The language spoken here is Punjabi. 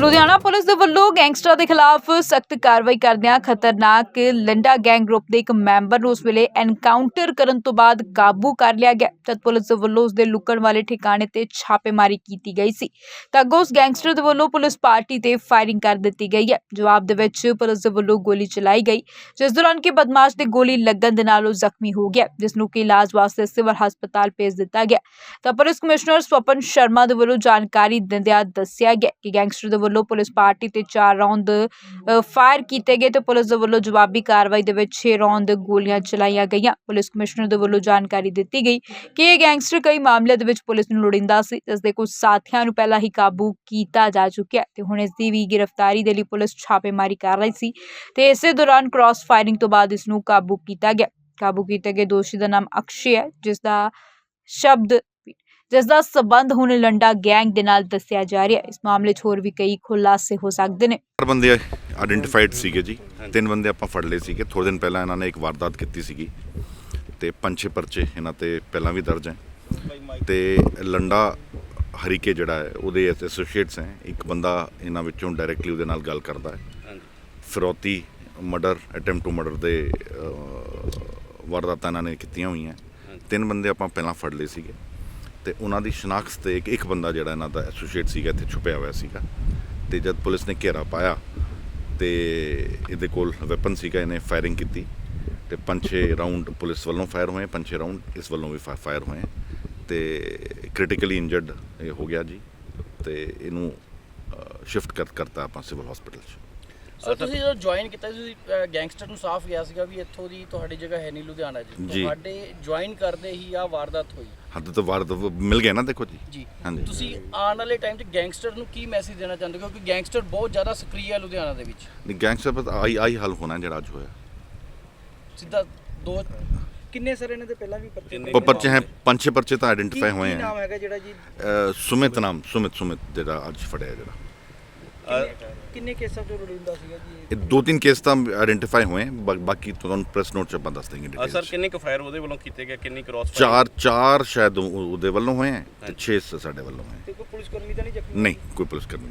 ਲੁਧਿਆਣਾ ਪੁਲਿਸ ਦੇ ਵੱਲੋਂ ਗੈਂਗਸਟਰਾਂ ਦੇ ਖਿਲਾਫ ਸਖਤ ਕਾਰਵਾਈ ਕਰਦਿਆਂ ਖਤਰਨਾਕ ਲੰਡਾ ਗੈਂਗ ਗਰੁੱਪ ਦੇ ਇੱਕ ਮੈਂਬਰ ਨੂੰ ਉਸ ਵੇਲੇ ਐਨਕਾਊਂਟਰ ਕਰਨ ਤੋਂ ਬਾਅਦ ਕਾਬੂ ਕਰ ਲਿਆ ਗਿਆ। ਜਦ ਪੁਲਿਸ ਦੇ ਵੱਲੋਂ ਉਸ ਦੇ ਲੁਕਣ ਵਾਲੇ ਠਿਕਾਣੇ ਤੇ ਛਾਪੇਮਾਰੀ ਕੀਤੀ ਗਈ ਸੀ। ਤਾਂ ਅੱਗੋਂ ਉਸ ਗੈਂਗਸਟਰ ਦੇ ਵੱਲੋਂ ਪੁਲਿਸ ਪਾਰਟੀ ਤੇ ਫਾਇਰਿੰਗ ਕਰ ਦਿੱਤੀ ਗਈ ਹੈ। ਜਵਾਬ ਦੇ ਵਿੱਚ ਪੁਲਿਸ ਦੇ ਵੱਲੋਂ ਗੋਲੀ ਚਲਾਈ ਗਈ, ਜਿਸ ਦੌਰਾਨ ਕਿ ਬਦਮਾਸ਼ ਦੇ ਗੋਲੀ ਲੱਗਣ ਦੇ ਨਾਲ ਉਹ ਜ਼ਖਮੀ ਹੋ ਗਿਆ, ਜਿਸ ਨੂੰ ਕਿ ਇਲਾਜ ਵਾਸਤੇ ਸਿਵਲ ਹਸਪਤਾਲ ਭੇਜ ਦਿੱਤਾ ਗਿਆ। ਤਾਂ ਪੁਲਿਸ ਕਮਿਸ਼ਨਰ ਸਵਪਨ ਸ਼ਰਮਾ ਦੇ ਵੱਲੋਂ ਜਾਣਕਾਰੀ ਦਿੰਦਿਆਂ ਦੱਸਿਆ ਗਿਆ ਕਿ ਗੈਂਗਸਟਰ ਦੇ ਵੱਲੋਂ ਪੁਲਿਸ ਪਾਰਟੀ ਤੇ ਚਾਰ ਰੌਂਦ ਫਾਇਰ ਕੀਤੇ ਗਏ ਤੇ ਪੁਲਿਸ ਦੇ ਵੱਲੋਂ ਜਵਾਬੀ ਕਾਰਵਾਈ ਦੇ ਵਿੱਚ 6 ਰੌਂਦ ਗੋਲੀਆਂ ਚਲਾਈਆਂ ਗਈਆਂ। ਪੁਲਿਸ ਕਮਿਸ਼ਨਰ ਦੇ ਵੱਲੋਂ ਜਾਣਕਾਰੀ ਦਿੱਤੀ ਗਈ ਕਿ ਇਹ ਗੈਂਗਸਟਰ ਕਈ ਮਾਮਲਿਆਂ ਦੇ ਵਿੱਚ ਪੁਲਿਸ ਨੂੰ ਲੋੜਿੰਦਾ ਸੀ ਇਸ ਦੇ ਕੁਝ ਸਾਥੀਆਂ ਨੂੰ ਪਹਿਲਾਂ ਹੀ ਕਾਬੂ ਕੀਤਾ ਜਾ ਚੁੱਕਿਆ ਤੇ ਹੁਣ ਇਸ ਦੀ ਵੀ ਗ੍ਰਿਫਤਾਰੀ ਦੇ ਲਈ ਪੁਲਿਸ ਛਾਪੇਮਾਰੀ ਕਰ ਰਹੀ ਸੀ ਤੇ ਇਸੇ ਦੌਰਾਨ ਕ੍ਰਾਸ ਫਾਇਰਿੰਗ ਤੋਂ ਬਾਅਦ ਇਸ ਨੂੰ ਕਾਬੂ ਕੀਤਾ ਗਿਆ। ਕਾਬੂ ਕੀਤੇ ਗਏ ਦੋਸ਼ੀ ਦਾ ਨਾਮ ਅਕਸ਼ੇ ਹੈ, ਜਿਸ ਦਾ ਸ਼ਬਦ ਜਿਸ ਦਾ ਸਬੰਧ ਹੁਣ ਲੰਡਾ ਗੈਂਗ ਦੇ ਨਾਲ ਦੱਸਿਆ ਜਾ ਰਿਹਾ ਇਸ ਮਾਮਲੇ 'ਚ ਹੋਰ ਵੀ ਕਈ ਖੁਲਾਸੇ ਹੋ ਸਕਦੇ ਨੇ। ਚਾਰ ਬੰਦੇ ਆਇਡੈਂਟੀਫਾਈਡ ਸੀਗੇ ਜੀ। ਤਿੰਨ ਬੰਦੇ ਆਪਾਂ ਫੜ ਲਏ ਸੀਗੇ। ਥੋੜੇ ਦਿਨ ਪਹਿਲਾਂ ਇਹਨਾਂ ਨੇ ਇੱਕ ਵਾਰਦਾਤ ਕੀਤੀ ਸੀਗੀ ਤੇ ਪੰਜ ਛੇ ਪਰਚੇ ਇਹਨਾਂ ਤੇ ਪਹਿਲਾਂ ਵੀ ਦਰਜ ਹੈ। ਤੇ ਲੰਡਾ ਹਰੀਕੇ ਜਿਹੜਾ ਹੈ, ਉਹਦੇ ਐਸੋਸੀਏਟਸ ਹੈ। ਇੱਕ ਬੰਦਾ ਇਹਨਾਂ ਵਿੱਚੋਂ ਡਾਇਰੈਕਟਲੀ ਉਹਦੇ ਨਾਲ ਗੱਲ ਕਰਦਾ ਹੈ। ਫਿਰੌਤੀ ਮਰਡਰ ਅਟੈਂਪਟ ਟੂ ਮਰਡਰ ਦੇ ਵਾਰਦਾਤਾਂ ਇਹਨਾਂ ਨੇ ਕੀਤੀਆਂ ਹੋਈਆਂ। ਤਿੰਨ ਬੰਦੇ ਆਪਾਂ ਪਹਿਲਾਂ ਫੜ ਲਏ ਸੀਗੇ। ਤੇ ਉਹਨਾਂ ਦੀ ਸ਼ਨਾਖਤ ਤੇ ਇੱਕ ਇੱਕ ਬੰਦਾ ਜਿਹੜਾ ਇਹਨਾਂ ਦਾ ਐਸੋਸੀਏਟ ਸੀਗਾ, ਇੱਥੇ ਛੁਪਿਆ ਹੋਇਆ ਸੀਗਾ। ਤੇ ਜਦ ਪੁਲਿਸ ਨੇ ਘੇਰਾ ਪਾਇਆ ਤੇ ਇਹਦੇ ਕੋਲ ਵੈਪਨ ਸੀਗਾ, ਇਹਨੇ ਫਾਇਰਿੰਗ ਕੀਤੀ ਤੇ ਪੰਜ ਛੇ ਰਾਉਂਡ ਪੁਲਿਸ ਵੱਲੋਂ ਫਾਇਰ ਹੋਏ ਪੰਜ ਛੇ ਰਾਉਂਡ ਇਸ ਵੱਲੋਂ ਵੀ ਫਾਇਰ ਹੋਏ। ਤੇ ਕ੍ਰਿਟੀਕਲੀ ਇੰਜਰਡ ਇਹ ਹੋ ਗਿਆ ਜੀ। ਤੇ ਇਹਨੂੰ ਸ਼ਿਫਟ ਕਰ ਕਰਤਾ ਆਪਾਂ ਸਿਵਲ ਹਸਪੀਟਲ 'ਚ। ਸੋ ਤੁਸੀਂ ਜਦੋਂ ਜੁਆਇਨ ਕੀਤਾ ਤੁਸੀਂ ਗੈਂਗਸਟਰ ਨੂੰ ਸਾਫ਼ ਗਿਆ ਸੀਗਾ ਵੀ ਇੱਥੋਂ ਦੀ ਤੁਹਾਡੀ ਜਗ੍ਹਾ ਹੈ ਨਹੀਂ ਲੁਧਿਆਣਾ ਜੀ। ਜੀ। ਤੁਹਾਡੇ ਜੁਆਇਨ ਕਰਦੇ ਹੀ ਆ ਵਾਰਦਾਤ ਹੋਈ। ਹੱਦ ਤੋਂ ਵਾਰ ਮਿਲ ਗਿਆ ਨਾ ਦੇਖੋ ਜੀ। ਜੀ। ਹਾਂਜੀ। ਤੁਸੀਂ ਆਉਣ ਵਾਲੇ ਟਾਈਮ 'ਚ ਗੈਂਗਸਟਰ ਨੂੰ ਕੀ ਮੈਸੇਜ ਦੇਣਾ ਚਾਹੁੰਦੇ ਹੋ? ਕਿਉਂਕਿ ਗੈਂਗਸਟਰ ਬਹੁਤ ਜ਼ਿਆਦਾ ਸਕਰੀਏ ਆ ਲੁਧਿਆਣਾ ਦੇ ਵਿੱਚ। ਨਹੀਂ ਗੈਂਗਸਟਰ ਪਰ ਆਈ ਆਈ ਹੱਲ ਹੋਣਾ ਜਿਹੜਾ ਅੱਜ ਹੋਇਆ। ਸਿੱਧਾ ਦੋ ਕਿੰਨੇ ਸਰ ਇਹਨਾਂ ਦੇ ਪਹਿਲਾਂ ਵੀ ਪਰਚੇ ਪ- ਪਰਚੇ ਹੈ ਪੰਜ ਛੇ ਪਰਚੇ ਤਾਂ ਆਇਡੈਂਟੀਫਾਈ ਕੀ- ਹੋਏ ਕੀ ਨਾਮ ਹੈ ਹੈਗਾ ਜਿਹੜਾ ਜੀ? ਸੁਮਿਤ ਨਾਮ ਸੁਮਿਤ ਸੁਮਿਤ ਜਿਹੜਾ ਅੱਜ ਫੜਿਆ ਜਿਹੜਾ। ਕਿੰਨੇ- ਕੇਸਾਂ ਤੋਂ ਲੋੜੀਂਦਾ ਸੀਗਾ ਜੀ ਇਹ? ਇਹ ਦੋ ਤਿੰਨ ਕੇਸ ਤਾਂ ਆਇਡੈਂਟੀਫਾਈ ਹੋਏ ਹੈ ਬਾ- ਬਾਕੀ ਤੁਹਾਨੂੰ ਪ੍ਰੈਸ ਨੋਟ ਚ ਆਪਾਂ ਦੱਸ ਦੇंगे ਅ, ਡਿਟੇਲ ਸਰ ਕਿੰਨੇ ਕੁ ਫਾਇਰ ਉਹਦੇ ਵੱਲੋਂ ਕੀਤੇ ਗਏ ਕਿੰਨੀ ਕ੍ਰਾਸ ਚਾਰ ਚਾਰ ਸ਼ਾਇਦ ਉਹ- ਉਹਦੇ ਵੱਲੋਂ ਹੋਏ ਹੈ ਤੇ 6 ਸਾਡੇ ਵੱਲੋਂ ਹੋਏ ਹੈ। ਤੇ ਕੋਈ ਪੁਲਿਸ ਕਰਮੀ ਤਾਂ ਨਹੀਂ ਜ਼ਖਮੀ ਨਹੀਂ ਕੋਈ ਪੁਲਿਸ ਕਰਮੀ